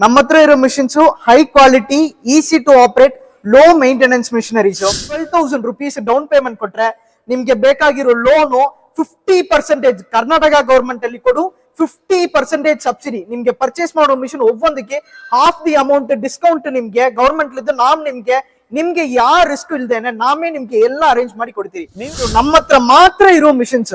ನಮ್ಮ ಹತ್ರ ಇರೋ machines high quality easy to operate low maintenance machineries twelve thousand rupees down payment ಕೊಟ್ರೆ ನಿಮ್ಗೆ ಬೇಕಾಗಿರೋ loan fifty percentage Karnataka government ಅಲ್ಲಿ ಕೊಡು ಫಿಫ್ಟಿ ಪರ್ಸೆಂಟೇಜ್ ಸಬ್ಸಿಡಿ ನಿಮ್ಗೆ ಪರ್ಚೇಸ್ ಮಾಡೋ ಮಿಷನ್ ಒவ்வೊಂದಕ್ಕೆ ಹಾಫ್ ದಿ ಅಮೌಂಟ್ ಡಿಸ್ಕೌಂಟ್ ನಿಮ್ಗೆ ಗವರ್ಮೆಂಟ್ ಇದ್ದು ನಾವ್ ನಿಮ್ಗೆ ನಿಮ್ಗೆ ಯಾವ ರಿಸ್ಕ್ ಇಲ್ದೇನೆ ನಾವೇ ನಿಮ್ಗೆ ಎಲ್ಲ ಅರೇಂಜ್ ಮಾಡಿ ಕೊಡ್ತೀರಿ ನೀವು ನಮ್ಮ ಹತ್ರ ಮಾತ್ರ ಇರೋ ಮಿಷನ್ಸ್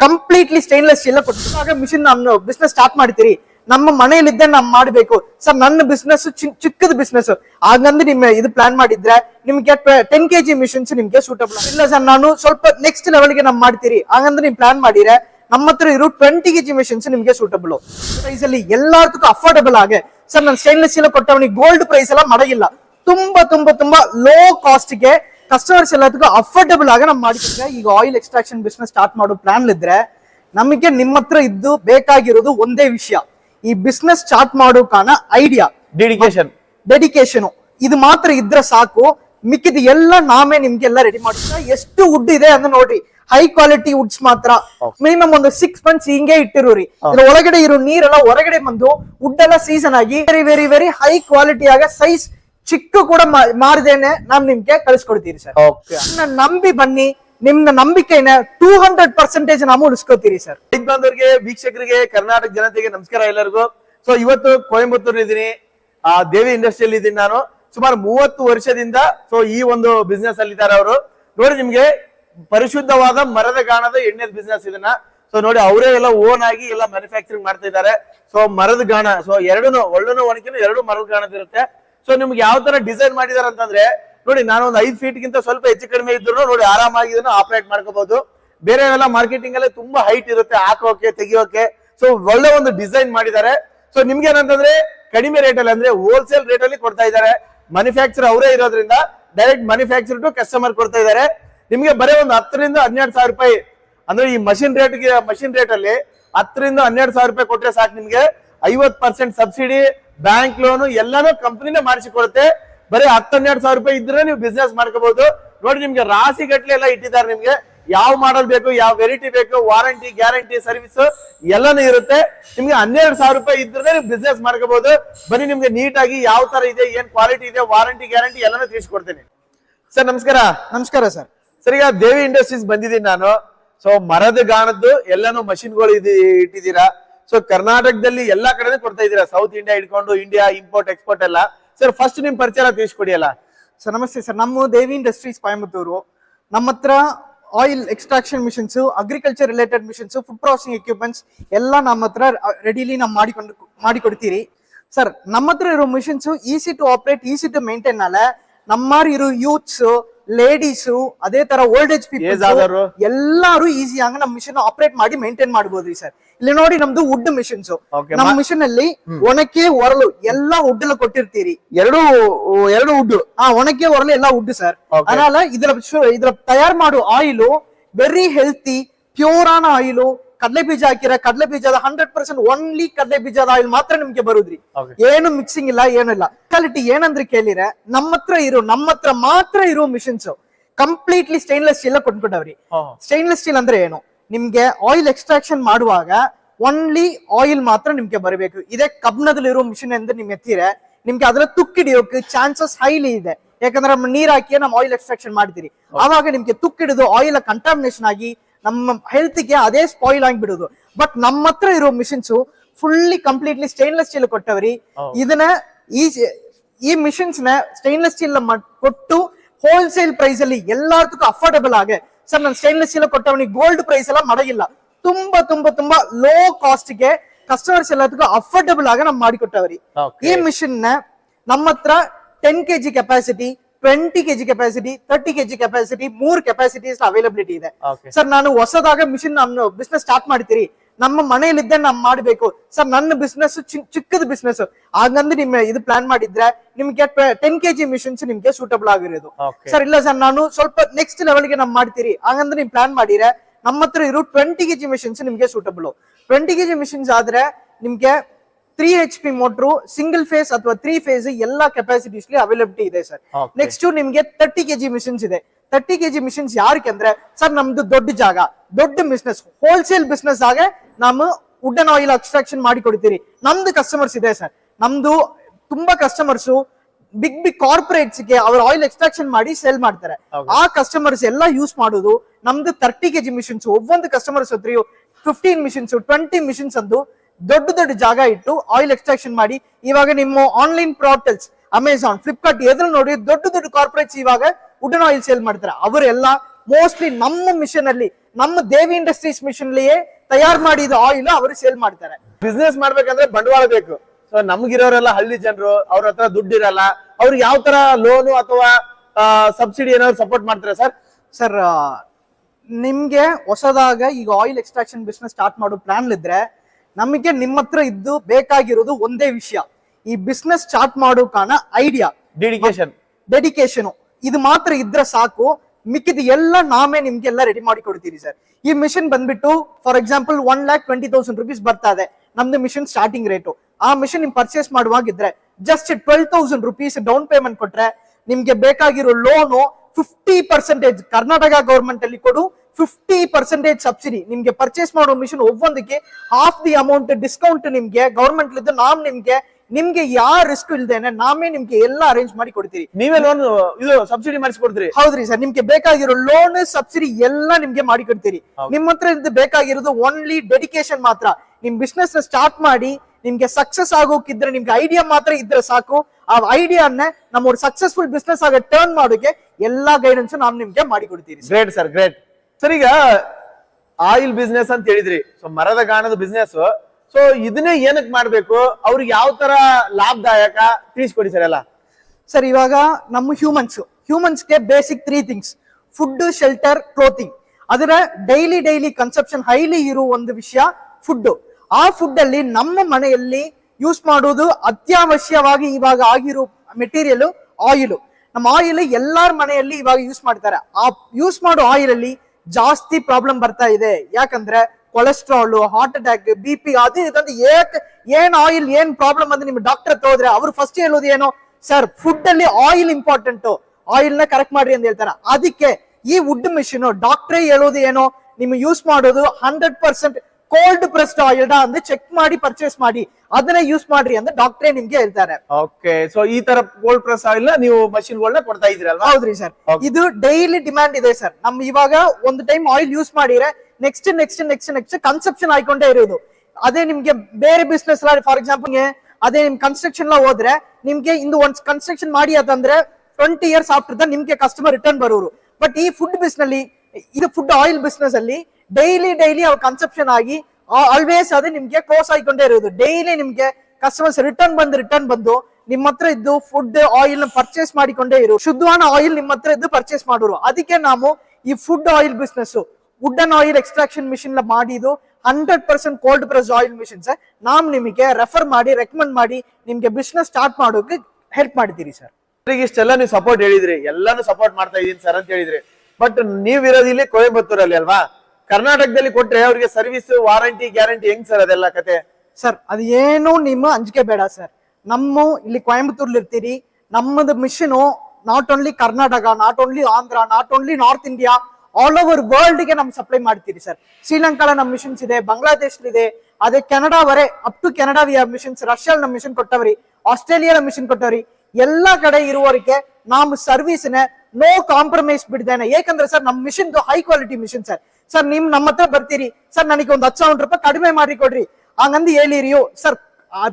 ಕಂಪ್ಲೀಟ್ಲಿ ಸ್ಟೈನ್ಲೆಸ್ ಎಲ್ಲ ಕೊಟ್ಟಾಗ ಮಿಷಿನ್ ನಾನು ಬಿಸ್ನೆಸ್ ಸ್ಟಾರ್ಟ್ ಮಾಡ್ತೀರಿ. ನಮ್ಮ ಮನೆಯಲ್ಲಿದ್ದೆ ನಾವು ಮಾಡ್ಬೇಕು. ಸರ್ ನನ್ನ ಬಿಸ್ನೆಸ್ ಚಿಕ್ಕದ ಬಿಸ್ನೆಸ್ ಹಾಗಂದ್ರೆ ನಿಮ್ಮ ಇದು ಪ್ಲಾನ್ ಮಾಡಿದ್ರೆ ನಿಮ್ಗೆ ಟೆನ್ ಕೆ ಜಿ ಮಿಷನ್ಸ್ ನಿಮ್ಗೆ ಸೂಟಬಲ್ ಇಲ್ಲ ಸರ್ ನಾನು ಸ್ವಲ್ಪ ನೆಕ್ಸ್ಟ್ ಲೆವೆಲ್ಗೆ ನಾವು ಮಾಡ್ತೀರಿ. ಹಾಗಂದ್ರೆ ನೀವು ಪ್ಲಾನ್ ಮಾಡಿದ್ರೆ ನಮ್ಮ ಹತ್ರ ಇರೋ ಟ್ವೆಂಟಿ ಕೆ ಜಿ ಮಿಷನ್ಸ್ ನಿಮ್ಗೆ ಸೂಟಬಲ್ ಪ್ರೈಸ್ ಅಲ್ಲಿ ಎಲ್ಲಾರ್ದಕ್ಕೂ ಅಫೋರ್ಡಬಲ್ ಆಗಿ ಸರ್ ನಾನು ಸ್ಟೈನ್ಲೆಸ್ ಸ್ಟೀಲ್ ಕೊಟ್ಟವನಿಗೆ ಗೋಲ್ಡ್ ಪ್ರೈಸ್ ಎಲ್ಲ ಮಡಗಿಲ್ಲ. ತುಂಬಾ ತುಂಬಾ ತುಂಬಾ ಲೋ ಕಾಸ್ಟ್ಗೆ ಕಸ್ಟಮರ್ಸ್ ಎಲ್ಲದಕ್ಕೂ ಅಫೋರ್ಡಬಲ್ ಆಗಿ ನಾವು ಮಾಡಿದ್ರೆ ಈಗ ಆಯಿಲ್ ಎಕ್ಸ್ಟ್ರಾಕ್ಷನ್ ಬಿಸ್ನೆಸ್ ಸ್ಟಾರ್ಟ್ ಮಾಡೋ ಪ್ಲಾನ್ ಇದ್ರೆ ನಮಗೆ ನಿಮ್ಮ ಹತ್ರ ಇದ್ದು ಬೇಕಾಗಿರೋದು ಒಂದೇ ವಿಷಯ. ಈ ಬಿಸ್ನೆಸ್ ಸ್ಟಾರ್ಟ್ ಮಾಡೋ ಕಾರಣ ಐಡಿಯಾ ಡೆಡಿಕೇಶನ್ ಡೆಡಿಕೇಶನ್ ಇದು ಮಾತ್ರ ಇದ್ರೆ ಸಾಕು. ಮಿಕ್ಕಿದ ಎಲ್ಲ ನಾವೇ ನಿಮ್ಗೆಲ್ಲ ರೆಡಿ ಮಾಡ್ತೀವಿ ಎಷ್ಟು ವುಡ್ ಇದೆ ಅಂತ ನೋಡ್ರಿ. ಹೈ ಕ್ವಾಲಿಟಿ ವುಡ್ಸ್ ಮಾತ್ರ. ಮಿನಿಮಮ್ ಒಂದು ಸಿಕ್ಸ್ ಮಂತ್ಸ್ ಹಿಂಗೆ ಇಟ್ಟಿರೋರಿ. ಇದ್ರ ಒಳಗಡೆ ಇರೋ ನೀರೆಲ್ಲ ಹೊರಗಡೆ ಬಂದು ವುಡ್ ಎಲ್ಲ ಸೀಸನ್ ಆಗಿ very very very high quality ಆಗ ಸೈಜ್ ಚಿಕ್ಕ ಕೂಡ ಮಾರ್ದೇನೆ ನಾವ್ ನಿಮ್ಗೆ ಕಳಿಸ್ಕೊಡ್ತೀರಿ ಸರ್. ನಂಬಿ ಬನ್ನಿ. ನಿಮ್ನ ನಂಬಿಕೆನ ಟೂ ಹಂಡ್ರೆಡ್ ಪರ್ಸೆಂಟೇಜ್ ನಾವು ಉಳಿಸ್ಕೋತೀರಿ ಸರ್ ಬಾಂಧವರಿಗೆ, ವೀಕ್ಷಕರಿಗೆ, ಕರ್ನಾಟಕ ಜನತೆಗೆ ನಮಸ್ಕಾರ ಎಲ್ಲರಿಗೂ. ಸೊ ಇವತ್ತು ಕೊಯಂಬತ್ತೂರ್ ಇದ್ದೀನಿ ಆ, ದೇವಿ ಇಂಡಸ್ಟ್ರಿಯಲ್ಲಿ ಇದ್ದೀನಿ ನಾನು. ಸುಮಾರು ಮೂವತ್ತು ವರ್ಷದಿಂದ ಸೊ ಈ ಒಂದು ಬಿಸ್ನೆಸ್ ಅಲ್ಲಿ ಇದ್ದಾರೆ ಅವರು. ನೋಡಿ ನಿಮ್ಗೆ ಪರಿಶುದ್ಧವಾದ ಮರದ ಗಾಣದ ಎಣ್ಣೆದ ಬಿಸ್ನೆಸ್ ಇದನ್ನ. ಸೊ ನೋಡಿ ಅವರೇ ಎಲ್ಲ ಓನ್ ಆಗಿ ಎಲ್ಲ ಮ್ಯಾನುಫ್ಯಾಕ್ಚರಿಂಗ್ ಮಾಡ್ತಾ ಇದ್ದಾರೆ. ಸೊ ಮರದ ಗಾಣ ಸೊ ಎರಡೂ ಒಳ್ಳೆನೂ ಒಣಕಿನ ಎರಡು ಮರದ ಗಾಣದಿರುತ್ತೆ ಸೊ ನಿಮ್ಗೆ ಯಾವ ತರ ಡಿಸೈನ್ ಮಾಡಿದಾರೆ ಅಂತಂದ್ರೆ ನೋಡಿ ನಾನು ಒಂದು ಐದು ಫೀಟ್ ಗಿಂತ ಸ್ವಲ್ಪ ಹೆಚ್ಚು ಕಡಿಮೆ ಇದ್ರು ನೋಡಿ, ಆರಾಮಾಗಿ ಇದನ್ನು ಆಪರೇಟ್ ಮಾಡ್ಕೋಬಹುದು. ಬೇರೆ ಎಲ್ಲ ಮಾರ್ಕೆಟಿಂಗ್ ಅಲ್ಲಿ ತುಂಬಾ ಹೈಟ್ ಇರುತ್ತೆ, ಹಾಕೋಕೆ, ತೆಗಿಯೋಕೆ. ಸೊ ಒಳ್ಳೆ ಒಂದು ಡಿಸೈನ್ ಮಾಡಿದ್ದಾರೆ. ಸೊ ನಿಮ್ಗೆ ಏನಂತಂದ್ರೆ, ಕಡಿಮೆ ರೇಟ್ ಅಲ್ಲಿ ಅಂದ್ರೆ ಹೋಲ್ಸೇಲ್ ರೇಟ್ ಅಲ್ಲಿ ಕೊಡ್ತಾ ಇದ್ದಾರೆ. ಮ್ಯಾನುಫ್ಯಾಕ್ಚರ್ ಅವರೇ ಇರೋದ್ರಿಂದ ಡೈರೆಕ್ಟ್ ಮ್ಯಾನುಫ್ಯಾಕ್ಚರ್ ಟು ಕಸ್ಟಮರ್ ಕೊಡ್ತಾ ಇದ್ದಾರೆ. ನಿಮ್ಗೆ ಬರೀ ಒಂದು ಹತ್ತರಿಂದ ಹನ್ನೆರಡು ಸಾವಿರ ರೂಪಾಯಿ, ಅಂದ್ರೆ ಈ ಮಷಿನ್ ರೇಟ್ಗೆ ಮಷಿನ್ ರೇಟ್ ಅಲ್ಲಿ ಹತ್ತರಿಂದ ಹನ್ನೆರಡು ಸಾವಿರ ರೂಪಾಯಿ ಕೊಟ್ರೆ ಸಾಕು ನಿಮ್ಗೆ. ಐವತ್ ಪರ್ಸೆಂಟ್ ಸಬ್ಸಿಡಿ ಬ್ಯಾಂಕ್ ಲೋನ್ ಎಲ್ಲಾನು ಕಂಪನಿನೇ ಮಾಡಿಸಿಕೊಡುತ್ತೆ. ಬರೀ ಹತ್ತು ಹನ್ನೆರಡು ಸಾವಿರ ರೂಪಾಯಿ ಇದ್ರೆ ನೀವು ಬಿಸ್ನೆಸ್ ಮಾಡ್ಕೋಬಹುದು. ನೋಡಿ ನಿಮ್ಗೆ ರಾಶಿ ಗಟ್ಲೆ ಎಲ್ಲ ಇಟ್ಟಿದ್ದಾರೆ ನಿಮ್ಗೆ. ಯಾವ ಮಾಡಲ್ ಬೇಕು ಯಾವ ವೆರೈಟಿ ಬೇಕು ವಾರಂಟಿ ಗ್ಯಾರಂಟಿ ಸರ್ವಿಸ್ ಎಲ್ಲಾನು ಇರುತ್ತೆ. ನಿಮ್ಗೆ ಹನ್ನೆರಡು ಸಾವಿರ ರೂಪಾಯಿ ಇದ್ರೆ ನೀವು ಬಿಸ್ನೆಸ್ ಮಾಡ್ಕೋಬಹುದು. ಬನ್ನಿ ನಿಮ್ಗೆ ನೀಟಾಗಿ ಯಾವ ತರ ಇದೆ ಏನ್ ಕ್ವಾಲಿಟಿ ಇದೆ ವಾರಂಟಿ ಗ್ಯಾರಂಟಿ ಎಲ್ಲಾನು ತಿಳಿಸ್ಕೊಡ್ತೀನಿ. ಸರ್ ನಮಸ್ಕಾರ. ನಮಸ್ಕಾರ ಸರ್. ಸರ್ ಈಗ ದೇವಿ ಇಂಡಸ್ಟ್ರೀಸ್ ಬಂದಿದ್ದೀನಿ ನಾನು. ಸೊ ಮರದ ಗಾಣದ್ದು ಎಲ್ಲಾನು ಮಷಿನ್ಗಳು ಇದು ಇಟ್ಟಿದ್ದೀರಾ. ಸೊ ಕರ್ನಾಟಕದಲ್ಲಿ ಎಲ್ಲಾ ಕಡೆನೂ ಕೊಡ್ತಾ ಇದೀರಾ ಸೌತ್ ಇಂಡಿಯಾ ಹಿಡ್ಕೊಂಡು ಇಂಡಿಯಾ ಇಂಪೋರ್ಟ್ ಎಕ್ಸ್ಪೋರ್ಟ್ ಎಲ್ಲ. ಸರ್ ಫಸ್ಟ್ ನಿಮ್ ಪರಿಚಯ ತಿಳಿಸ್ಕೊಡಿ ಅಲ್ಲ ಸರ್ ನಮಸ್ತೆ ಸರ್ ನಮ್ಮ ದೇವಿ ಇಂಡಸ್ಟ್ರೀಸ್ ಕೊಯಂಬತ್ತೂರು ನಮ್ಮ ಹತ್ರ oil extraction machines agriculture related machines food processing equipments ಎಲ್ಲ ನಮ್ಮ ಹತ್ರ ರೆಡಿಲಿ ನಾವು ಮಾಡಿಕೊಂಡು ಮಾಡಿಕೊಡ್ತೀರಿ. ಸರ್ ನಮ್ಮ ಹತ್ರ ಇರೋ machines easy to operate easy to maintain ಅಲ್ಲ. ನಮ್ಮ ಇರೋ ಯೂತ್ಸ್ ಲೇಡೀಸ್ ಅದೇ ತರ ಓಲ್ಡ್ ಏಜ್ ಪೀಪಲ್. ಎಲ್ಲಾರು ಈಸಿ ಆಗಿ ನಮ್ಮ ಮಿಷನ್ ಆಪರೇಟ್ ಮಾಡಿ ಮೇಂಟೈನ್ ಮಾಡಬಹುದು ಸರ್ ಇಲ್ಲಿ ನೋಡಿ ನಮ್ದು ವುಡ್ ಮಿಷಿನ್ಸ್ ನಮ್ಮ ಮಿಷಿನ್ ಅಲ್ಲಿ ಒಣಕೆ ಒರಳು ಎಲ್ಲಾ ವುಡ್ ಅಲ್ಲಿ ಕೊಟ್ಟಿರ್ತೀರಿ. ಎರಡು ಎರಡು ವುಡ್ ಆ ಒಣಕೆ ಒರಲು ಎಲ್ಲಾ ವುಡ್ ಸರ್ ಅದனால ಇದ್ರ ಇದ್ರ ತಯಾರು ಮಾಡೋ ಆಯಿಲ್ ವೆರಿ ಹೆಲ್ತಿ ಪ್ಯೂರ್ ಆನ ಆಯಿಲ್ ಕಡಲೆ ಬೀಜ ಹಾಕಿರ ಕಡಲೆ ಬೀಜದ ಹಂಡ್ರೆಡ್ ಪರ್ಸೆಂಟ್ ಒನ್ಲಿ ಕಡಲೆ ಬೀಜದ ಆಯಿಲ್ ಮಾತ್ರ ನಿಮ್ಗೆ ಬರುದ್ರಿ. ಏನು ಮಿಕ್ಸಿಂಗ್ ಇಲ್ಲ ಏನಿಲ್ಲ ಕ್ವಾಲಿಟಿ ಏನಂದ್ರೆ ಕೇಳಿರ ನಮ್ಮ ಹತ್ರ ಇರೋ ನಮ್ಮ ಹತ್ರ ಮಾತ್ರ ಇರೋ ಮಿಷಿನ್ಸ್ ಕಂಪ್ಲೀಟ್ಲಿ ಸ್ಟೈನ್ಲೆಸ್ ಸ್ಟೀಲ್ ಕೊಟ್ಬಿಟ್ಟವ್ರಿ ಸ್ಟೈನ್ಲೆಸ್ ಸ್ಟೀಲ್ ಅಂದ್ರೆ ಏನು? ನಿಮ್ಗೆ ಆಯಿಲ್ ಎಕ್ಸ್ಟ್ರಾಕ್ಷನ್ ಮಾಡುವಾಗ ಓನ್ಲಿ ಆಯಿಲ್ ಮಾತ್ರ ನಿಮ್ಗೆ ಬರಬೇಕು. ಇದೇ ಕಬ್ಣದಲ್ಲಿರೋ ಮಿಷಿನ್ ಎಂದು ನಿಮ್ ಎತ್ತಿರೆ ನಿಮ್ಗೆ ಅದರ ತುಕ್ಕಿಡಿಯೋಕೆ ಚಾನ್ಸಸ್ ಹೈಲಿ ಇದೆ. ಯಾಕಂದ್ರೆ ನಮ್ಮ ನೀರ್ ಹಾಕಿ ನಮ್ಮ ಆಯಿಲ್ ಎಕ್ಸ್ಟ್ರಾಕ್ಷನ್ ಮಾಡ್ತೀರಿ ಆವಾಗ ನಿಮ್ಗೆ ತುಕ್ಕಿಡಿದು ಆಯಿಲ್ ಕಂಟಾಮಿನೇಷನ್ ಆಗಿ ನಮ್ಮ ಹೆಲ್ತ್ಗೆ ಅದೇ ಸ್ಪಾಯಿಲ್ ಆಗಿಬಿಡುದು. ಬಟ್ ನಮ್ಮ ಹತ್ರ ಇರೋ machines fully completely stainless steel ಕೊಟ್ಟವ್ರಿ. ಇದನ್ನ ಈ ಈ ಮಿಷನ್ಸ್ನ ಸ್ಟೈನ್ಲೆಸ್ ಸ್ಟೀಲ್ ಕೊಟ್ಟು ಹೋಲ್ಸೇಲ್ ಪ್ರೈಸ್ ಅಲ್ಲಿ ಎಲ್ಲಾರ್ದಕ್ಕೂ ಅಫೋರ್ಡಬಲ್ ಆಗಿ ಸರ್ ನಾನು ಸ್ಟೈನ್ಲೆಸ್ ಸ್ಟೀಲ್ ಕೊಟ್ಟವನಿಗೆ ಗೋಲ್ಡ್ ಪ್ರೈಸ್ ಎಲ್ಲ ಮಡಗಿಲ್ಲ. ತುಂಬಾ ತುಂಬಾ ತುಂಬಾ ಲೋ ಕಾಸ್ಟ್ಗೆ ಕಸ್ಟಮರ್ಸ್ ಎಲ್ಲದಕ್ಕೂ ಅಫೋರ್ಡಬಲ್ ಆಗಿ ನಾವು ಮಾಡಿಕೊಟ್ಟವ್ರಿ. ಈ ಮಿಷಿನ್ನ ನಮ್ಮ ಹತ್ರ ten KG capacity twenty KG capacity thirty KG capacity ಮೂರ್ ಕೆಪಾಸಿಟೀಸ್ ಅವೈಲಬಿಲಿಟಿ ಇದೆ. ಸರ್ ನಾನು ಹೊಸದಾಗ ಮಿಷಿನ್ ನಮ್ಮ ಬಿಸ್ನೆಸ್ ಸ್ಟಾರ್ಟ್ ಮಾಡ್ತೀರಿ. ನಮ್ಮ ಮನೆಯಲ್ಲಿದ್ದೇ ನಾವು ಮಾಡ್ಬೇಕು. ಸರ್ ನನ್ನ ಬಿಸ್ನೆಸ್ ಚಿಕ್ಕದ ಬಿಸ್ನೆಸ್ ಹಾಗಂದ್ರೆ ನಿಮ್ ಇದು ಪ್ಲಾನ್ ಮಾಡಿದ್ರೆ ನಿಮ್ಗೆ ಟೆನ್ ಕೆಜಿ ಮಿಷಿನ್ಸ್ ನಿಮ್ಗೆ ಸೂಟಬಲ್ ಆಗಿರೋದು. ಸರ್ ಇಲ್ಲ ಸರ್ ನಾನು ಸ್ವಲ್ಪ ನೆಕ್ಸ್ಟ್ ಲೆವೆಲ್ಗೆ ನಾವು ಮಾಡ್ತೀರಿ. ಹಾಗಂದ್ರೆ ನೀವು ಪ್ಲಾನ್ ಮಾಡಿದ್ರೆ ನಮ್ಮ ಹತ್ರ ಇರೋ ಟ್ವೆಂಟಿ ಕೆಜಿ ಮಿಷಿನ್ಸ್ ನಿಮ್ಗೆ ಸೂಟಬಲ್ ಟ್ವೆಂಟಿ ಕೆಜಿ ಮಿಷಿನ್ಸ್ ಆದ್ರೆ ನಿಮ್ಗೆ three H P motor single phase ಅಥವಾ ತ್ರೀ ಫೇಸ್ ಎಲ್ಲಾ ಕೆಪಾಸಿಟೀಸ್ ಅವೈಲಬಿಲಿಟಿ ಇದೆ ಸರ್. ನೆಕ್ಸ್ಟ್ ನಿಮ್ಗೆ ತರ್ಟಿ ಕೆಜಿ ಮಿಷಿನ್ಸ್ ಇದೆ. ತರ್ಟಿ ಕೆಜಿ ಮಿಷಿನ್ಸ್ ಯಾರಿಗೆ ಅಂದ್ರೆ ಸರ್ ನಮ್ದು ದೊಡ್ಡ ಜಾಗ ದೊಡ್ಡ ಬಿಸ್ನೆಸ್ ಹೋಲ್ಸೇಲ್ ಬಿಸ್ನೆಸ್ ಆಗ ನಾವು ವುಡನ್ ಆಯಿಲ್ ಎಕ್ಸ್ಟ್ರಾಕ್ಷನ್ ಮಾಡಿ ಕೊಡ್ತೀರಿ. ನಮ್ದು ಕಸ್ಟಮರ್ಸ್ ಇದೆ ಸರ್ ನಮ್ದು ತುಂಬಾ ಕಸ್ಟಮರ್ಸ್ ಬಿಗ್ ಬಿಗ್ ಕಾರ್ಪೊರೇಟ್ಸ್ಗೆ ಅವ್ರ ಆಯಿಲ್ ಎಕ್ಸ್ಟ್ರಾಕ್ಷನ್ ಮಾಡಿ ಸೇಲ್ ಮಾಡ್ತಾರೆ. ಆ ಕಸ್ಟಮರ್ಸ್ ಎಲ್ಲ ಯೂಸ್ ಮಾಡೋದು ನಮ್ದು ತರ್ಟಿ ಕೆಜಿ ಮಿಷಿನ್ಸ್ ಒಬ್ಬೊಂದು ಕಸ್ಟಮರ್ಸ್ ಹತ್ರ ಫಿಫ್ಟೀನ್ ಮಿಷಿನ್ಸ್ ಟ್ವೆಂಟಿ ಮಿಷಿನ್ಸ್ ಅಂದು ದೊಡ್ಡ ದೊಡ್ಡ ಜಾಗ ಇಟ್ಟು ಆಯಿಲ್ ಎಕ್ಸ್ಟ್ರಾಕ್ಷನ್ ಮಾಡಿ ಇವಾಗ ನಿಮ್ಮ ಆನ್ಲೈನ್ ಪ್ರಾಡಕ್ಟ್ಸ್ ಅಮೆಝಾನ್ ಫ್ಲಿಪ್ಕಾರ್ಟ್ ಎದುರು ನೋಡಿ ದೊಡ್ಡ ದೊಡ್ಡ ಕಾರ್ಪೊರೇಟ್ಸ್ ಇವಾಗ ವುಡನ್ ಆಯಿಲ್ ಸೇಲ್ ಮಾಡ್ತಾರೆ. ಅವರೆಲ್ಲ ಮೋಸ್ಟ್ಲಿ ನಮ್ಮ ಮಿಷನ್ ಅಲ್ಲಿ ನಮ್ಮ ದೇವಿ ಇಂಡಸ್ಟ್ರೀಸ್ ಮಿಷನ್ ಅಲ್ಲಿಯೇ ತಯಾರು ಮಾಡಿದ ಆಯಿಲ್ ಅವರು ಸೇಲ್ ಮಾಡ್ತಾರೆ. ಬಿಸ್ನೆಸ್ ಮಾಡ್ಬೇಕಂದ್ರೆ ಬಂಡವಾಳ ಬೇಕು. ಸೊ ನಮ್ಗಿರೋರೆಲ್ಲ ಹಳ್ಳಿ ಜನರು ಅವ್ರ ಹತ್ರ ದುಡ್ಡು ಇರಲ್ಲ ಅವ್ರಿಗೆ ಯಾವ ತರ ಲೋನು ಅಥವಾ ಸಬ್ಸಿಡಿ ಏನಾದ್ರು ಸಪೋರ್ಟ್ ಮಾಡ್ತಾರೆ ಸರ್? ಸರ್ ನಿಮ್ಗೆ ಹೊಸದಾಗ ಈಗ ಆಯಿಲ್ ಎಕ್ಸ್ಟ್ರಾಕ್ಷನ್ ಬಿಸ್ನೆಸ್ ಸ್ಟಾರ್ಟ್ ಮಾಡೋ ಪ್ಲಾನ್ ಇದ್ರೆ ನಮಗೆ ನಿಮ್ಮ ಹತ್ರ ಇದ್ದು ಬೇಕಾಗಿರೋದು ಒಂದೇ ವಿಷಯ. ಈ ಬಿಸ್ನೆಸ್ ಸ್ಟಾರ್ಟ್ ಮಾಡೋ ಕಾರಣ ಐಡಿಯಾ ಡೆಡಿಕೇಶನ್ ಡೆಡಿಕೇಶನ್ ಇದು ಮಾತ್ರ ಇದ್ರೆ ಸಾಕು. ಮಿಕ್ಕಿದ ಎಲ್ಲ ನಾವೇ ನಿಮ್ಗೆಲ್ಲ ರೆಡಿ ಮಾಡಿ ಕೊಡ್ತೀರಿ ಸರ್ ಈ ಮಿಷನ್ ಬಂದ್ಬಿಟ್ಟು for example one lakh twenty thousand rupees ಬರ್ತಾ ಇದೆ. ನಮ್ದು ಮಿಷನ್ ಸ್ಟಾರ್ಟಿಂಗ್ ರೇಟು ಆ ಮಿಷನ್ ನಿಮ್ purchase ಮಾಡುವಾಗಿದ್ರೆ just twelve thousand rupees down payment ಕೊಟ್ರೆ, ನಿಮ್ಗೆ ಬೇಕಾಗಿರೋ loan fifty percentage Karnataka government ಅಲ್ಲಿ ಕೊಡು ಫಿಫ್ಟಿ ಪರ್ಸೆಂಟೇಜ್ ಸಬ್ಸಿಡಿ ನಿಮ್ಗೆ ಪರ್ಚೇಸ್ ಮಾಡೋ ಮಿಷನ್ ಒಬ್ಬೊಂದಕ್ಕೆ ಹಾಫ್ ದಿ ಅಮೌಂಟ್ ಡಿಸ್ಕೌಂಟ್ ನಿಮ್ಗೆ ಗವರ್ಮೆಂಟ್ ನಾಮ್ ನಿಮ್ಗೆ ನಿಮ್ಗೆ ಯಾವ ರಿಸ್ಕ್ ಇಲ್ದೇನೆ ನಾವೇ ನಿಮ್ಗೆ ಎಲ್ಲ ಅರೇಂಜ್ ಮಾಡಿ ಕೊಡ್ತೀರಿ. ನೀವೇ ಲೋನ್ ಇದು ಸಬ್ಸಿಡಿ ಮಾಡಿಸ್ಕೊಡ್ತೀರಿ. ಹೌದ್ರಿ ಸರ್ ನಿಮ್ಗೆ ಬೇಕಾಗಿರೋ ಲೋನ್ ಸಬ್ಸಿಡಿ ಎಲ್ಲ ನಿಮ್ಗೆ ಮಾಡಿ ಕೊಡ್ತೀರಿ. ನಿಮ್ಮ ಹತ್ರ ಬೇಕಾಗಿರೋದು ಓನ್ಲಿ ಡೆಡಿಕೇಶನ್ ಮಾತ್ರ. ನಿಮ್ ಬಿಸ್ನೆಸ್ನ ಸ್ಟಾರ್ಟ್ ಮಾಡಿ ನಿಮ್ಗೆ ಸಕ್ಸಸ್ ಆಗೋಕಿದ್ರೆ ನಿಮ್ಗೆ ಐಡಿಯಾ ಮಾತ್ರ ಇದ್ರೆ ಸಾಕು. ಆ ಐಡಿಯಾನ ನಮ್ಮ ಸಕ್ಸಸ್ಫುಲ್ ಬಿಸ್ನೆಸ್ ಆಗ ಟರ್ನ್ ಮಾಡೋಕೆ ಎಲ್ಲಾ ಗೈಡೆನ್ಸ್ ನಾವು ನಿಮ್ಗೆ ಮಾಡಿ ಕೊಡ್ತೀರಿ ಗ್ರೇಟ್ ಸರ್ ಗ್ರೇಟ್ ಸರ್ ಈಗ ಆಯಿಲ್ ಬಿಸ್ನೆಸ್ ಅಂತ ಹೇಳಿದ್ರಿ. ಸೊ ಮರದ ಗಾಣದ ಬಿಸ್ನೆಸ್ ಸೊ ಇದನ್ನೇ ಏನಕ್ ಮಾಡ್ಬೇಕು? ಅವ್ರಿಗೆ ಯಾವ ತರ ಲಾಭದಾಯಕ? ತಿಳಿಸ್ಕೊಡಿ ಸರ್ ಎಲ್ಲ. ಸರ್ ಇವಾಗ ನಮ್ಮ humans ಹ್ಯೂಮನ್ಸ್ಗೆ basic three things food shelter clothing ಅದರ ಡೈಲಿ ಡೈಲಿ ಕನ್ಸಪ್ಷನ್ ಹೈಲಿ ಇರುವ ಒಂದು ವಿಷಯ ಫುಡ್ ಆ ಫುಡ್ ಅಲ್ಲಿ ನಮ್ಮ ಮನೆಯಲ್ಲಿ ಯೂಸ್ ಮಾಡೋದು ಅತ್ಯವಶ್ಯವಾಗಿ ಇವಾಗ ಆಗಿರೋ ಮೆಟೀರಿಯಲ್ ಆಯಿಲ್ ನಮ್ಮ ಆಯಿಲ್ ಎಲ್ಲಾರ ಮನೆಯಲ್ಲಿ ಇವಾಗ ಯೂಸ್ ಮಾಡ್ತಾರೆ. ಆ ಯೂಸ್ ಮಾಡೋ ಆಯಿಲ್ ಅಲ್ಲಿ ಜಾಸ್ತಿ ಪ್ರಾಬ್ಲಮ್ ಬರ್ತಾ ಇದೆ. ಯಾಕಂದ್ರೆ cholesterol heart attack B P ಅದು ಇದಂತ ಏಕ್ ಏನ್ ಆಯಿಲ್ ಏನ್ ಪ್ರಾಬ್ಲಮ್ ಅಂತ ನಿಮ್ ಡಾಕ್ಟರ್ ತೋದ್ರೆ ಅವ್ರು ಫಸ್ಟ್ ಹೇಳೋದು ಏನೋ? ಸರ್ ಫುಡ್ ಅಲ್ಲಿ ಆಯಿಲ್ ಇಂಪಾರ್ಟೆಂಟ್ ಆಯಿಲ್ನ ಕರೆಕ್ಟ್ ಮಾಡ್ರಿ ಅಂತ ಹೇಳ್ತಾರೆ. ಅದಕ್ಕೆ ಈ ವುಡ್ ಮಿಷಿನ್ ಡಾಕ್ಟ್ರೇ ಹೇಳೋದು ಏನೋ? ನಿಮ್ಗೆ ಯೂಸ್ ಮಾಡೋದು hundred percent cold pressed oil ಅಂತ ಚೆಕ್ ಮಾಡಿ ಪರ್ಚೇಸ್ ಮಾಡಿ ಅದನ್ನ ಯೂಸ್ ಮಾಡ್ರಿ ಅಂತ ಡಾಕ್ಟ್ರೇ ನಿಮ್ಗೆ ಹೇಳ್ತಾರೆ. ಓಕೆ ಸೊ ಈ ತರ ಕೋಲ್ಡ್ ಪ್ರೆಸ್ ಆಯಿಲ್ ನೀವು ಮಷಿನ್ ಗಳನ್ನ ಕೊಡ್ತಾ ಇದ್ರಲ್ವಾ ಹೌದ್ರಿ ಸರ್. ಇದು ಡೈಲಿ ಡಿಮ್ಯಾಂಡ್ ಇದೆ ಸರ್. ನಮ್ ಇವಾಗ ಒಂದು ಟೈಮ್ ಆಯಿಲ್ ಯೂಸ್ ಮಾಡಿದ್ರೆ next next next next conception ಆಯ್ಕೊಂಡೇ ಇರೋದು. ಅದೇ ನಿಮ್ಗೆ ಬೇರೆ ಬಿಸ್ನೆಸ್ ಫಾರ್ ಎಕ್ಸಾಂಪಲ್ ಅದೇ ನಿಮ್ ಕನ್ಸ್ಟ್ರಕ್ಷನ್ ಹೋದ್ರೆ, ನಿಮ್ಗೆ ಇಂದು ಒಂದ್ ಕನ್ಸ್ಟ್ರಕ್ಷನ್ ಮಾಡಿ ಅದಂದ್ರೆ ಟ್ವೆಂಟಿ ಇಯರ್ಸ್ ಆಫ್ಟರ್ ದ ನಿಮ್ಗೆ ಕಸ್ಟಮರ್ ರಿಟರ್ನ್ ಬರೋರು. ಬಟ್ ಈ ಫುಡ್ ಬಿಸ್ನೆಸ್ನಲ್ಲಿ ಇದು ಫುಡ್ ಆಯಿಲ್ ಬಿಸ್ನೆಸ್ ಅಲ್ಲಿ ಡೈಲಿ ಡೈಲಿ ಅವ್ರ ಕನ್ಸೆಪ್ಷನ್ ಆಗಿ ಆಲ್ವೇಸ್ ಅದೇ ನಿಮ್ಗೆ ಕ್ಲೋಸ್ ಆಯ್ಕೊಂಡೇ ಇರೋದು. ಡೈಲಿ ನಿಮ್ಗೆ ಕಸ್ಟಮರ್ಸ್ ರಿಟರ್ನ್ ಬಂದು ರಿಟರ್ನ್ ಬಂದು ನಿಮ್ಮ ಹತ್ರ ಇದ್ದು ಫುಡ್ ಆಯಿಲ್ ಪರ್ಚೇಸ್ ಮಾಡಿಕೊಂಡೇ ಇರು ಶುದ್ಧವಾದ ಆಯಿಲ್ ನಿಮ್ಮ ಹತ್ರ ಇದ್ದು ಪರ್ಚೇಸ್ ಮಾಡೋರು. ಅದಕ್ಕೆ ನಾವು ಈ food oil business wooden oil extraction machine ಮಾಡಿದ್ದು hundred percent cold press oil machines ನಾವು ನಿಮಗೆ ರೆಫರ್ ಮಾಡಿ ರೆಕಮೆಂಡ್ ಮಾಡಿ ನಿಮ್ಗೆ ಬಿಸ್ನೆಸ್ ಸ್ಟಾರ್ಟ್ ಮಾಡೋಕೆ ಹೆಲ್ಪ್ ಮಾಡಿದ್ದೀರಿ ಸರ್ ಇಷ್ಟೆಲ್ಲ ನೀವು ಸಪೋರ್ಟ್ ಹೇಳಿದ್ರಿ. ಎಲ್ಲಾನು ಸಪೋರ್ಟ್ ಮಾಡ್ತಾ ಇದೀನಿ ಸರ್ ಅಂತ ಹೇಳಿದ್ರಿ. ಬಟ್ ನೀವ್ ಇರೋದು ಇಲ್ಲಿ ಕೊಯಂಬತ್ತೂರಲ್ಲಿ ಅಲ್ವಾ? ಕರ್ನಾಟಕದಲ್ಲಿ ಕೊಟ್ರೆ ಅವ್ರಿಗೆ ಸರ್ವಿಸ್ ವಾರಂಟಿ ಗ್ಯಾರಂಟಿ ಹೆಂಗ್ ಸರ್ ಅದೆಲ್ಲ ಕತೆ? ಸರ್ ಅದೇನು ನಿಮ್ಮ ಅಂಜಿಕೆ ಬೇಡ ಸರ್ ನಮ್ಮ ಇಲ್ಲಿ ಕೋಯಂಬತ್ತೂರ್ಲಿ ಇರ್ತೀರಿ. ನಮ್ಮದು machine not only Karnataka not only Andhra not only north India all over ವರ್ಲ್ಡ್ಗೆ ನಮ್ ಸಪ್ಲೈ ಮಾಡ್ತೀರಿ ಸರ್ ಶ್ರೀಲಂಕಾಲ ನಮ್ ಮಿಷನ್ಸ್ ಇದೆ ಬಾಂಗ್ಲಾದೇಶ್ ಇದೆ ಅದೇ ಕೆನಡಾ ವರೆ up to Canada we machines Russia ನಮ್ ಮಿಷನ್ ಕೊಟ್ಟವ್ರಿ ಆಸ್ಟ್ರೇಲಿಯಾ ಮಿಷನ್ ಕೊಟ್ಟವ್ರಿ. ಎಲ್ಲಾ ಕಡೆ ಇರುವವರಿಗೆ ನಾವು ಸರ್ವಿಸ್ ನೋ ಕಾಂಪ್ರಮೈಸ್ ಬಿಡ್ದೇನೆ. ಯಾಕಂದ್ರೆ ಸರ್ ನಮ್ machine high quality machine sir sir ನಿಮ್ ನಮ್ಮ ಹತ್ರ ಬರ್ತೀರಿ. ಸರ್ ನನಗೆ ಒಂದು ಹತ್ತು ಸಾವಿರ ರೂಪಾಯಿ ಕಡಿಮೆ ಮಾಡಿ ಕೊಡ್ರಿ. ಹಂಗಂದು ಹೇಳಿರಿಯೋ ಸರ್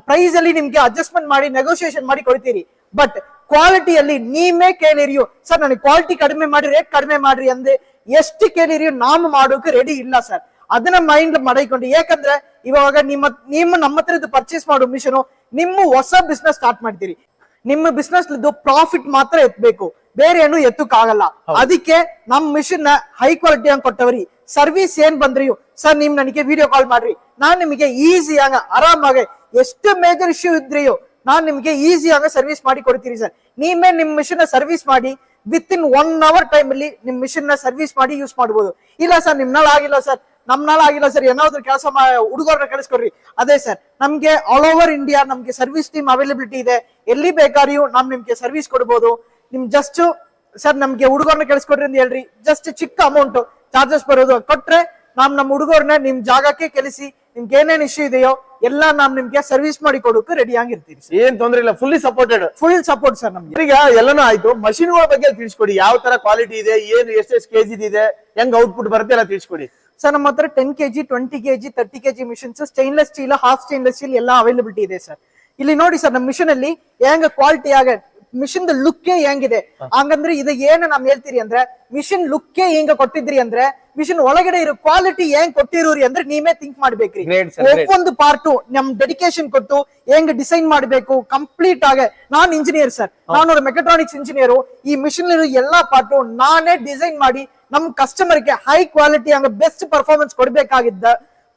ಪ್ರೈಸ್ ಅಲ್ಲಿ ನಿಮ್ಗೆ ಅಡ್ಜಸ್ಟ್ಮೆಂಟ್ ಮಾಡಿ ನೆಗೋಸಿಯೇಷನ್ ಮಾಡಿ ಕೊಡ್ತೀರಿ. ಬಟ್ ಕ್ವಾಲಿಟಿಯಲ್ಲಿ ನೀವೇ ಕೇಳಿರಿಯೋ ಸರ್ ನನಗೆ ಕ್ವಾಲಿಟಿ ಕಡಿಮೆ ಮಾಡಿ ರೇಟ್ ಕಡಿಮೆ ಮಾಡ್ರಿ ಅಂದೆ ಎಷ್ಟು ಕೇಳಿರಿಯೋ ನಾವು ಮಾಡೋಕೆ ರೆಡಿ ಇಲ್ಲ ಸರ್ ಅದನ್ನ ಮೈಂಡ್ ಮಾಡಿಕೊಂಡು ಯಾಕಂದ್ರೆ ಇವಾಗ ನಿಮ್ಮ ನಿಮ್ಮ ನಮ್ಮ ಹತ್ರ ಇದು ಪರ್ಚೇಸ್ ಮಾಡೋ ಮಿಷನ್ ನಿಮ್ಮ ಹೊಸ ಬಿಸ್ನೆಸ್ ಸ್ಟಾರ್ಟ್ ಮಾಡ್ತೀರಿ. ನಿಮ್ಮ ಬಿಸ್ನೆಸ್ ಪ್ರಾಫಿಟ್ ಮಾತ್ರ ಎತ್ತಬೇಕು ಬೇರೆ ಏನು ಎತ್ತಕ್ಕಾಗಲ್ಲ. ಅದಕ್ಕೆ ನಮ್ ಮಿಷನ್ನ ಹೈ ಕ್ವಾಲಿಟಿ ಅಂತ ಕೊಟ್ಟವ್ರಿ. ಸರ್ವಿಸ್ ಏನ್ ಬಂದ್ರಿ ಸರ್ ನಿಮ್ ನನಗೆ ವಿಡಿಯೋ ಕಾಲ್ ಮಾಡ್ರಿ. ನಾನ್ ನಿಮಗೆ ಈಸಿಯಾಗ ಆರಾಮಾಗಿ ಎಷ್ಟು ಮೇಜರ್ ಇಶ್ಯೂ ಇದ್ರಿಯೋ ನಾನ್ ನಿಮ್ಗೆ ಈಸಿಯಾಗ ಸರ್ವಿಸ್ ಮಾಡಿ ಕೊಡ್ತೀರಿ ಸರ್ ನೀವೇ ನಿಮ್ ಮಿಷನ್ನ ಸರ್ವಿಸ್ ಮಾಡಿ with in one hour time ಅಲ್ಲಿ ನಿಮ್ ಮಿಷಿನ್ನ ಸರ್ವಿಸ್ ಮಾಡಿ ಯೂಸ್ ಮಾಡಬಹುದು ಇಲ್ಲ ಸರ್ ನಿಮ್ನಾಳ ಆಗಿಲ್ಲ ಸರ್ ನಮ್ನಾಳ ಆಗಿಲ್ಲ ಸರ್ ಏನಾದ್ರು ಕೆಲಸ ಹುಡುಗರನ್ನ ಕಳಿಸ್ಕೊಡ್ರಿ. ಅದೇ ಸರ್ ನಮ್ಗೆ ಆಲ್ ಓವರ್ ಇಂಡಿಯಾ ನಮ್ಗೆ ಸರ್ವಿಸ್ ಟೀಮ್ ಅವೈಲಬಿಲಿಟಿ ಇದೆ. ಎಲ್ಲಿ ಬೇಕಾದ್ರೂ ನಾವ್ ನಿಮ್ಗೆ ಸರ್ವಿಸ್ ಕೊಡ್ಬೋದು. ನಿಮ್ ಜಸ್ಟ್ ಸರ್ ನಮ್ಗೆ ಹುಡುಗರನ್ನ ಕಳಿಸ್ಕೊಡ್ರಿ ಅಂತ ಹೇಳ್ರಿ. ಜಸ್ಟ್ ಚಿಕ್ಕ ಅಮೌಂಟ್ ಚಾರ್ಜಸ್ ಬರೋದು. ಕೊಟ್ರೆ ನಾವ್ ನಮ್ಮ ಹುಡುಗರನ್ನ ನಿಮ್ ಜಾಗಕ್ಕೆ ಕೆಲಸಿ ನಿಮ್ಗೆ ಏನೇನ್ ಇಶ್ಯೂ ಇದೆಯೋ ಎಲ್ಲ ನಾವ್ ನಿಮ್ಗೆ ಸರ್ವಿಸ್ ಮಾಡಿ ಕೊಡೋಕೆ ರೆಡಿ ಆಗಿರ್ತೀವಿ ಸರ್ ಏನ್ ತೊಂದ್ರೆ ಇಲ್ಲ fully supported full support sir ನಮ್ಗೆ. ಈಗ ಎಲ್ಲನೂ ಆಯ್ತು ಮಷಿನ್ಗಳ ಬಗ್ಗೆ ತಿಳಿಸ್ಕೊಡಿ ಯಾವ ತರ ಕ್ವಾಲಿಟಿ ಇದೆ ಏನು ಎಷ್ಟೆಷ್ಟು ಕೆಜಿ ಇದೆ ಹೆಂಗ್ ಔಟ್ಪುಟ್ ಬರುತ್ತೆ ಎಲ್ಲ ತಿಳಿಸ್ಕೊಡಿ. ಸರ್ ನಮ್ಮ ಹತ್ರ ten KG twenty KG thirty KG machines stainless steel half stainless steel ಎಲ್ಲ ಅವೈಲಬಿಲಿಟಿ ಇದೆ ಸರ್ ಇಲ್ಲಿ ನೋಡಿ ಸರ್ ನಮ್ಮ ಮಿಷನ್ ಅಲ್ಲಿ ಹೆಂಗ ಕ್ವಾಲಿಟಿ ಆಗ ಮಿಷನ್ ಲುಕ್ಕೇ ಹೆಂಗಿದೆ? ಹಂಗಂದ್ರೆ ಇದು ಏನು ನಾವ್ ಹೇಳ್ತೀರಿ ಅಂದ್ರೆ ಮಿಷಿನ್ ಲುಕ್ಕೇ ಹೆಂಗ ಕೊಟ್ಟಿದ್ರಿ ಅಂದ್ರೆ ಮಿಷಿನ್ ಒಳಗಡೆ ಇರೋ ಕ್ವಾಲಿಟಿ ಹೆಂಗ್ ಕೊಟ್ಟಿರೋರಿ ಅಂದ್ರೆ ನೀವೇ ಥಿಂಕ್ ಮಾಡ್ಬೇಕ್ರಿ. ಒಬ್ಬೊಂದು ಪಾರ್ಟ್ ನಮ್ ಡೆಡಿಕೇಶನ್ ಕೊಟ್ಟು ಹೆಂಗ್ ಡಿಸೈನ್ ಮಾಡ್ಬೇಕು ಕಂಪ್ಲೀಟ್ ಆಗ ನಾನ್ ಇಂಜಿನಿಯರ್ ಸರ್ ನಾನು ಮೆಕಾಟ್ರಾನಿಕ್ಸ್ ಇಂಜಿನಿಯರ್ ಈ ಮಿಷಿನ್ ಇರೋ ಎಲ್ಲಾ ಪಾರ್ಟ್ ನಾನೇ ಡಿಸೈನ್ ಮಾಡಿ ನಮ್ ಕಸ್ಟಮರ್ಗೆ ಹೈ ಕ್ವಾಲಿಟಿ ಹಂಗ ಬೆಸ್ಟ್ ಪರ್ಫಾರ್ಮೆನ್ಸ್ ಕೊಡ್ಬೇಕಾಗಿದ್ದ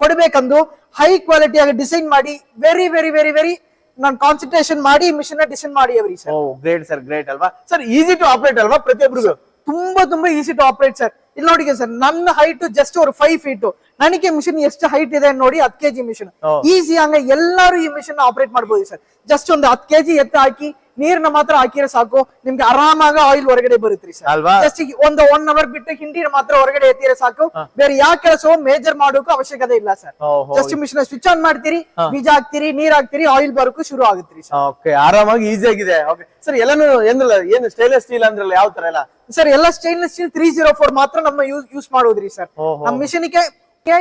ಕೊಡ್ಬೇಕಂದು ಹೈ ಕ್ವಾಲಿಟಿ ಆಗಿ ಡಿಸೈನ್ ಮಾಡಿ ವೆರಿ ವೆರಿ ವೆರಿ ವೆರಿ ನಾನು ಕಾನ್ಸಂಟ್ರೇಷನ್ ಮಾಡಿ ಮಿಷನ್ ಡಿಸೈನ್ ಮಾಡಿ ಅವ್ರಿ sir oh great sir great ಅಲ್ವಾ? ಸರ್ ಈಸಿ ಟು ಆಪರೇಟ್ ಅಲ್ವಾ ಪ್ರತಿಯೊಬ್ಬರಿಗೂ ತುಂಬಾ ತುಂಬಾ ಈಸಿ ಟು ಆಪರೇಟ್ ಸರ್ ಇಲ್ಲಿ ನೋಡಿ ಸರ್ ನನ್ನ ಹೈಟ್ ಜಸ್ಟ್ ಒಂದು ಫೈವ್ ಫೀಟ್ ನನಗೆ ಮಿಷನ್ ಎಷ್ಟು ಹೈಟ್ ಇದೆ ನೋಡಿ ಹತ್ತು ಕೆಜಿ ಮಿಷಿನ್ ಈಸಿ ಹಂಗ ಎಲ್ಲರೂ ಈ ಮಿಷನ್ ಆಪರೇಟ್ ಮಾಡಬಹುದು ಸರ್ ಜಸ್ಟ್ ಒಂದು ಹತ್ತು ಕೆಜಿ ಎತ್ತ ಹಾಕಿ ನೀರ್ನ ಮಾತ್ರ ಹಾಕಿದ್ರೆ ಸಾಕು. ನಿಮ್ಗೆ ಆರಾಮಾಗ ಆಯಿಲ್ ಹೊರಗಡೆ ಬರುತ್ತೆ ಸರ್ ಅಲ್ವಾ? ಜಸ್ಟ್ ಒಂದು ಒನ್ ಅವರ್ ಬಿಟ್ಟು ಹಿಂಡಿನ ಮಾತ್ರ ಹೊರಗಡೆ ಎತ್ತಿದ್ರೆ ಸಾಕು. ಬೇರೆ ಯಾವ ಕೆಲಸವೂ ಮೇಜರ್ ಮಾಡೋಕು ಅವಶ್ಯಕತೆ ಇಲ್ಲ sir just machine switch on ಮಾಡ್ತೀರಿ ಬೀಜ ಹಾಕ್ತೀರಿ ನೀರ್ ಹಾಕ್ತೀರಿ ಆಯಿಲ್ ಬರೋಕು ಶುರು ಆಗುತ್ತೆ ಸರ್ ಓಕೆ ಆರಾಮಾಗಿ ಈಸಿ ಆಗಿದೆ. ಓಕೆ ಸರ್ ಎಲ್ಲಾನು ಏನಿಲ್ಲ ಏನು ಸ್ಟೈನ್ಲೆಸ್ ಸ್ಟೀಲ್ ಅಂದ್ರಲ್ಲ ಯಾವ ತರ ಎಲ್ಲ? ಸರ್ ಎಲ್ಲ stainless steel three zero four ಮಾತ್ರ ನಮ್ಮ ಯೂಸ್ ಯೂಸ್ ಮಾಡೋದ್ರಿ ಸರ್ ಆ ನಮ್ಮ ಮಿಷಿನ್ಗೆ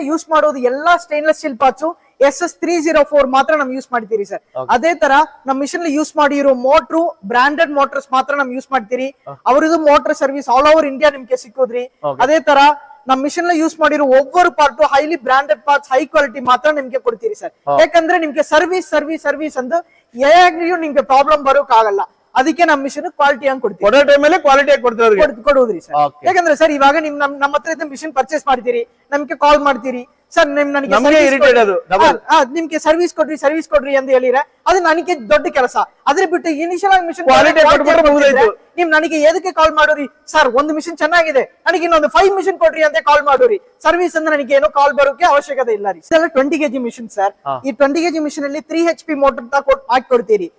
ಯೂಸ್ ಮಾಡೋದು ಎಲ್ಲಾ stainless steel parts S S three zero four ಮಾತ್ರ ನಾವು ಯೂಸ್ ಮಾಡ್ತೀರಿ ಸರ್. ಅದೇ ತರ ನಮ್ಮ ಮಿಷನ್ ಯೂಸ್ ಮಾಡಿರೋ ಮೋಟ್ರು ಬ್ರಾಂಡೆಡ್ ಮೋಟರ್ಸ್ ಮಾತ್ರ ನಾವು ಯೂಸ್ ಮಾಡ್ತೀರಿ. ಅವ್ರದ್ದು motor service all over India ನಿಮ್ಗೆ ಸಿಕ್ಕೋದ್ರಿ. ಅದೇ ತರ ನಮ್ ಮಿಷನ್ ಯೂಸ್ ಮಾಡಿರೋ ಒಬ್ಬರು part highly branded parts high quality ಮಾತ್ರ ನಿಮ್ಗೆ ಕೊಡ್ತೀರಿ ಸರ್. ಯಾಕಂದ್ರೆ ನಿಮ್ಗೆ ಸರ್ವಿಸ್ ಸರ್ವಿಸ್ ಸರ್ವಿಸ್ ಅಂತ ಹೇಗೂ ನಿಮ್ಗೆ ಪ್ರಾಬ್ಲಮ್ ಬರೋಕ್ ಆಗಲ್ಲ ಅದಕ್ಕೆ ನಮ್ಮ ಮಿಷನ್ ಕ್ವಾಲಿಟಿ ಹಂಗ್ ಕೊಡ್ತೀವಿ. ಕೊಡೋ ಟೈಮಲ್ಲಿ ಕ್ವಾಲಿಟಿ ಆಗಿ ಕೊಡ್ತಾರೆ ಅವ್ರಿಗೆ. ಕೊಡ್- ಕೊಡುವುದ್ರಿ ಸರ್. Okay. ಯಾಕಂದ್ರೆ ಸರ್ ಇವಾಗ ನಿಮ್ ನಮ್ ನಮ್ಮ ಹತ್ರ ಇದ್ದ ಮಿಷಿನ್ ಪರ್ಚೇಸ್ ಮಾಡ್ತೀರಿ ನಮ್ಗೆ ಕಾಲ್ ಮಾಡ್ತೀರಿ. ಸರ್ ನಿಮ್ ನನಗೆ ನಮ್ಗೆ service irritate ಕೊಡ್ರಿ. ಅದು, double. ಆ, ಆ, ನಿಮ್ಗೆ ಸರ್ವಿಸ್ ಕೊಡ್ರಿ ಸರ್ವಿಸ್ ಕೊಡ್ರಿ ಅಂತ ಹೇಳಿರ ಅದು ನನಗೆ ದೊಡ್ಡ ಕೆಲಸ. ಅದ್ರ ಬಿಟ್ಟು ಇನಿಷಿಯಲ್ ಆಗಿ ಮಿಷನ್ Quality ಕೊಟ್ಬಿಟ್ರೆ ಮುಗ್ದೋಯ್ತು. ನಿಮ್ ನನಗೆ ಎದಕ್ಕೆ ಕಾಲ್ ಮಾಡೋರಿ? ಸರ್ ಒಂದು ಮಿಷನ್ ಚೆನ್ನಾಗಿದೆ. ನನಗೆ ಇನ್ನೊಂದು ಫೈವ್ ಮಿಷನ್ ಕೊಡ್ರಿ ಅಂತ ಕಾಲ್ ಮಾಡೋರಿ. ಸರ್ವಿಸ್ ಅಂದ್ರೆ ನನಗೆ ಏನೋ ಕಾಲ್ ಬರೋಕೆ ಅವಶ್ಯಕತೆ ಇಲ್ಲ ರೀ. ಇದೆಲ್ಲ ಟ್ವೆಂಟಿ ಕೆಜಿ ಮಿಷನ್ ಸರ್ ಈ ಟ್ವೆಂಟಿ ಕೆಜಿ ಮಿಷನ್ ಅಲ್ಲಿ ತ್ರೀ ಎಚ್ ಪಿ ಮೋಟರ್ ಹಾಕಿ ಕೊಡ್ತೀರಿ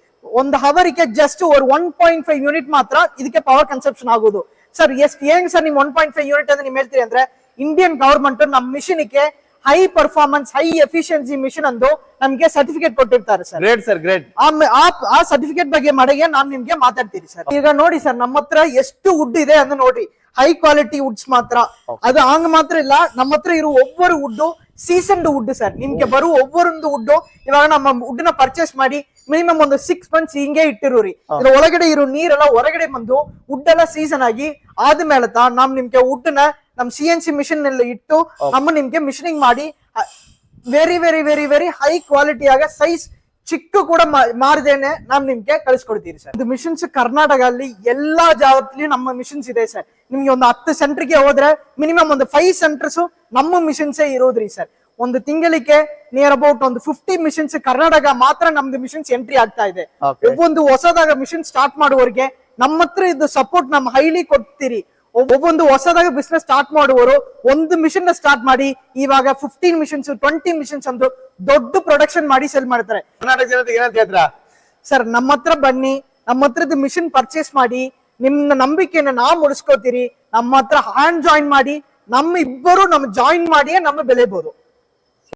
ಒಂದು ಹವರಿಗೆ ಜಸ್ಟ್ ಒಂದು ಒನ್ ಪಾಯಿಂಟ್ ಫೈವ್ ಯೂನಿಟ್ ಮಾತ್ರ ಇದಕ್ಕೆ ಪವರ್ ಕನ್ಸಪ್ಷನ್ ಆಗೋದು. ಸರ್ ಎಷ್ಟು ಏನ್ ಸರ್ ನಿಮ್ ಒನ್ ಪಾಯಿಂಟ್ ಫೈವ್ ಯೂನಿಟ್ ಅಂತ ನಿಮ್ ಹೇಳ್ತೀರಿ ಅಂದ್ರೆ ಇಂಡಿಯನ್ ಗವರ್ಮೆಂಟ್ ನಮ್ಮ ಮಿಷನ್ಗೆ high performance high efficiency machine ಅಂದು ನಮ್ಗೆ ಸರ್ಟಿಫಿಕೇಟ್ ಕೊಟ್ಟಿರ್ತಾರೆ ಸರ್ ಗ್ರೇಟ್ ಸರ್ ಗ್ರೇಟ್ ಆ ಸರ್ಟಿಫಿಕೇಟ್ ಬಗ್ಗೆ ಮಡಗೆ ನಾನು ನಿಮ್ಗೆ ಮಾತಾಡ್ತೀನಿ ಸರ್ ಈಗ ನೋಡಿ ಸರ್ ನಮ್ಮ ಹತ್ರ ಎಷ್ಟು ವುಡ್ ಇದೆ ಅಂತ ನೋಡಿ. ಹೈ ಕ್ವಾಲಿಟಿ ವುಡ್ಸ್ ಮಾತ್ರ. ಅದು ಹಂಗ್ ಮಾತ್ರ ಇಲ್ಲ ನಮ್ಮ ಹತ್ರ ಇರೋ ಒಬ್ಬರು ವುಡ್ ಸೀಸನ್ಡ್ ವುಡ್ ಸರ್ ನಿಮ್ಗೆ ಬರುವ ಒಬ್ಬರೊಂದು ವುಡ್ ಇವಾಗ ನಮ್ಮ ವುಡ್ನ ಪರ್ಚೇಸ್ ಮಾಡಿ ಮಿನಿಮಮ್ ಒಂದು ಸಿಕ್ಸ್ ಮಂತ್ಸ್ ಹಿಂಗೆ ಇಟ್ಟಿರೋರಿ ಇದ್ರ ಒಳಗಡೆ ಇರೋ ನೀರೆಲ್ಲ ಹೊರಗಡೆ ಬಂದು ವುಡ್ ಎಲ್ಲ ಸೀಸನ್ ಆಗಿ ಆದ್ಮೇಲೆ ತಾ ನಮ್ ನಿಮ್ಗೆ ವುಡ್ನ ನಮ್ ಸಿ ಎನ್ ಸಿ ಮಿಷಿನ್ ಎಲ್ಲ ಇಟ್ಟು ನಮ್ಮ ನಿಮ್ಗೆ ಮಿಷನಿಂಗ್ ಮಾಡಿ very very very very high quality ಆಗ ಸೈಜ್ ಚಿಕ್ಕ ಕೂಡ ಮಾರ್ದೇನೆ ನಾವ್ ನಿಮ್ಗೆ ಕಳಿಸ್ಕೊಡ್ತೀವಿ ಸರ್ ಇದು ಮಿಷನ್ಸ್ ಕರ್ನಾಟಕ ಅಲ್ಲಿ ಎಲ್ಲಾ ಜಾಗದಲ್ಲಿ ನಮ್ಮ ಮಿಷನ್ಸ್ ಇದೆ ಸರ್ ನಿಮ್ಗೆ ಒಂದು ಹತ್ತು ಸೆಂಟರ್ಗೆ ಹೋದ್ರೆ ಮಿನಿಮಮ್ ಒಂದು ಫೈವ್ ಸೆಂಟರ್ಸ್ ನಮ್ಮ ಮಿಷನ್ಸೇ ಇರೋದ್ರಿ ಸರ್ ಒಂದು ತಿಂಗಳಿಗೆ ನಿಯರ್ ಅಬೌಟ್ ಒಂದು ಫಿಫ್ಟಿ ಮಿಷನ್ಸ್ ಕರ್ನಾಟಕ ಮಾತ್ರ ನಮ್ದು ಮಿಷನ್ಸ್ ಎಂಟ್ರಿ ಆಗ್ತಾ ಇದೆ. ಒಬ್ಬೊಂದು ಒಂದು ಹೊಸದಾಗ ಮಿಷನ್ ಸ್ಟಾರ್ಟ್ ಮಾಡುವವರಿಗೆ ನಮ್ಮ ಹತ್ರ ಇದು ಸಪೋರ್ಟ್ ನಮ್ ಹೈಲಿ ಕೊಡ್ತೀರಿ. ಒಬ್ಬೊಂದು ಹೊಸದಾಗ ಬಿಸ್ನೆಸ್ ಸ್ಟಾರ್ಟ್ ಮಾಡುವವರು ಒಂದು ಮಿಷನ್ ಸ್ಟಾರ್ಟ್ ಮಾಡಿ ಇವಾಗ ಫಿಫ್ಟೀನ್ ಮಿಷನ್ಸ್ ಟ್ವೆಂಟಿ ಮಿಷನ್ಸ್ ಅಂತ ದೊಡ್ಡ ಪ್ರೊಡಕ್ಷನ್ ಮಾಡಿ ಸೆಲ್ ಮಾಡ್ತಾರೆ. ಕರ್ನಾಟಕ ಜನತೆಗೆ ಏನಂತ ಹೇಳ್ತೀರಾ ಸರ್ ನಮ್ಮ ಹತ್ರ ಬನ್ನಿ ನಮ್ಮ ಹತ್ರದ ಮಿಷನ್ ಪರ್ಚೇಸ್ ಮಾಡಿ ನಿಮ್ಮ ನಂಬಿಕೆನ ನಾವು ಮುಡಿಸ್ಕೋತೀರಿ ನಮ್ಮ ಹತ್ರ ಹ್ಯಾಂಡ್ ಜಾಯಿನ್ ಮಾಡಿ ನಮ್ಮ ಇಬ್ಬರು ನಮ್ಮ ಜಾಯಿನ್ ಮಾಡಿಯೇ ನಮ್ಮ ಬೆಳೆಬಹುದು